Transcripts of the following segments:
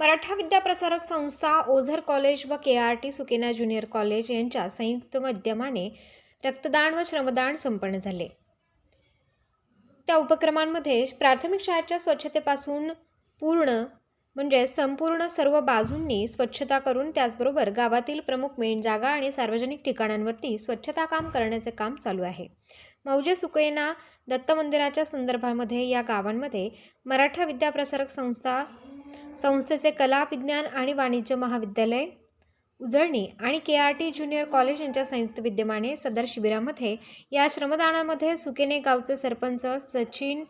मराठा विद्याप्रसारक संस्था ओझर कॉलेज व K R T Sukena junior college यांच्या संयुक्त माध्यमाने रक्तदान व श्रमदान संपन्न झाले. त्या उपक्रमांमध्ये प्राथमिक शाळेच्या स्वच्छतेपासून पूर्ण म्हणजे संपूर्ण सर्व बाजूंनी स्वच्छता करून त्याचबरोबर गावातील प्रमुख मेन जागा आणि सार्वजनिक ठिकाणांवरती स्वच्छता काम करण्याचे काम चालू आहे. मौजे सुकैना दत्त मंदिराच्या संदर्भामध्ये या गावांमध्ये मराठा विद्याप्रसारक संस्था संस्थेचे कला विज्ञान आणि वाणिज्य महाविद्यालय उजळणी आणि K R T junior college यांच्या संयुक्त विद्यमाने सदर शिबिरामध्ये या श्रमदानामध्ये सुकेने गावचे सरपंच सचिन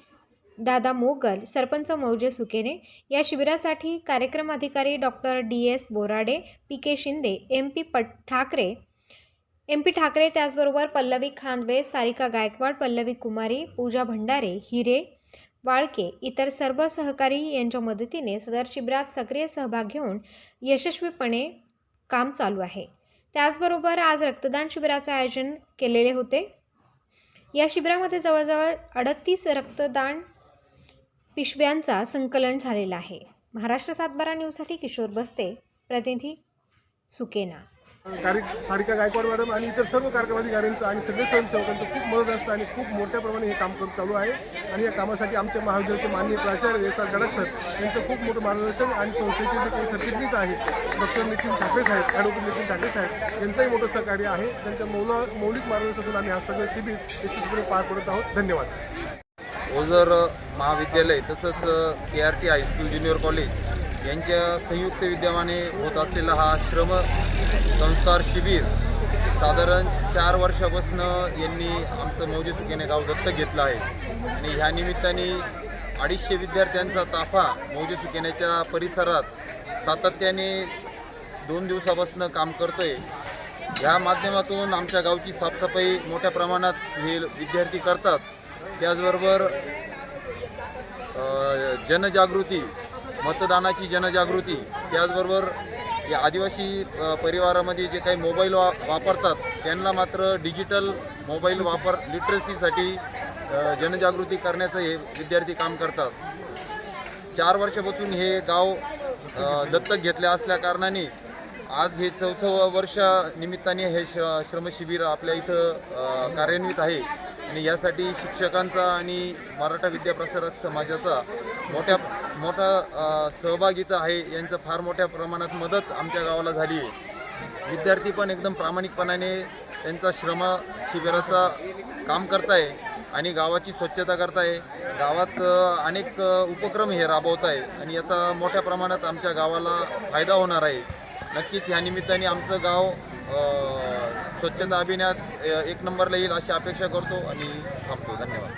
दादा मोगल सरपंच मौजे सुकेने या शिबिरासाठी कार्यक्रम अधिकारी doctor D S Borade P K Shinde M P पट ठाकरे एम पी ठाकरे त्याचबरोबर पल्लवी खानवे सारिका गायकवाड पल्लवी कुमारी पूजा भंडारे हिरे वाळके इतर सर्व सहकारी यांच्या मदतीने सदर शिबिरात सक्रिय सहभाग घेऊन यशस्वीपणे काम चालू आहे. त्याचबरोबर आज रक्तदान शिबिराचे आयोजन केलेले होते. या शिबिरामध्ये जवळजवळ अडतीस रक्तदान पिशव्यांचा संकलन झालेला आहे. महाराष्ट्र सातबारा न्यूजसाठी किशोर बस्ते प्रतिनिधी सुकेना. कार्य सारिका गायकवाड मॅडम आणि इतर सर्व कार्यक्रम अधिकाऱ्यांचं आणि सगळे स्वयंसेवकांचं खूप मदत असतं आणि खूप मोठ्या प्रमाणे हे काम करत चालू आहे. आणि या कामासाठी आमच्या महाविद्यालयाचे माननीय प्राचार्य एस आर गडक सर यांचं खूप मोठं मार्गदर्शन आणि संस्थेचे जे काही सरचिटणीस आहेत डॉक्टर नितीन ठाकरे साहेब ॲडव्होकेट नितीन ठाकरे साहेब यांचंही मोठं सहकार्य आहे. त्यांच्या मौला मौलिक मार्गदर्शनातून आम्ही हा सगळं शिबिर यशस्वीपणे पार पडत आहोत. धन्यवाद. ओझर महाविद्यालय तसंच K R T high school junior college यांच्या संयुक्त विद्यमाने होत असलेला हा श्रम संस्कार शिबिर साधारण चार वर्षापासून यांनी आमचं मौजे सुकेने गाव दत्तक घेतलं आहे. आणि ह्या निमित्ताने अडीचशे विद्यार्थ्यांचा ताफा मौजे सुकेण्याच्या परिसरात सातत्याने दोन दिवसापासून काम करतोय. ह्या माध्यमातून आमच्या गावची साफसफाई मोठ्या प्रमाणात हे विद्यार्थी करतात. त्याचबरोबर जनजागृती मतदानाची जनजागृती त्याचबरोबर या आदिवासी परिवारामध्ये जे काही मोबाईल वा वापरतात त्यांना मात्र डिजिटल मोबाईल वापर लिटरसीसाठी जनजागृती करण्याचं हे विद्यार्थी काम करतात. चार वर्षापासून हे गाव दत्तक घेतले असल्या कारणाने आज हे चौथं वर्ष निमित्ताने हे श श्रमशिबिर आपल्या इथं कार्यान्वित आहे. आणि यासाठी शिक्षकांचा आणि मराठा विद्याप्रसारक समाजाचा मोठ्या मोठा सहभागीचा आहे. यांचं फार मोठ्या प्रमाणात मदत आमच्या गावाला झाली आहे. विद्यार्थी पण एकदम प्रामाणिकपणाने त्यांचा श्रम शिबिराचा काम करताय आणि गावाची स्वच्छता करताय. गावात अनेक उपक्रम हे राबवत आहे आणि याचा मोठ्या प्रमाणात आमच्या गावाला फायदा होणार आहे. नक्कीच ह्या निमित्ताने आमचं गाव स्वच्छता अभियानात एक नंबरला येईल अशी अपेक्षा करतो आणि थांबतो. धन्यवाद.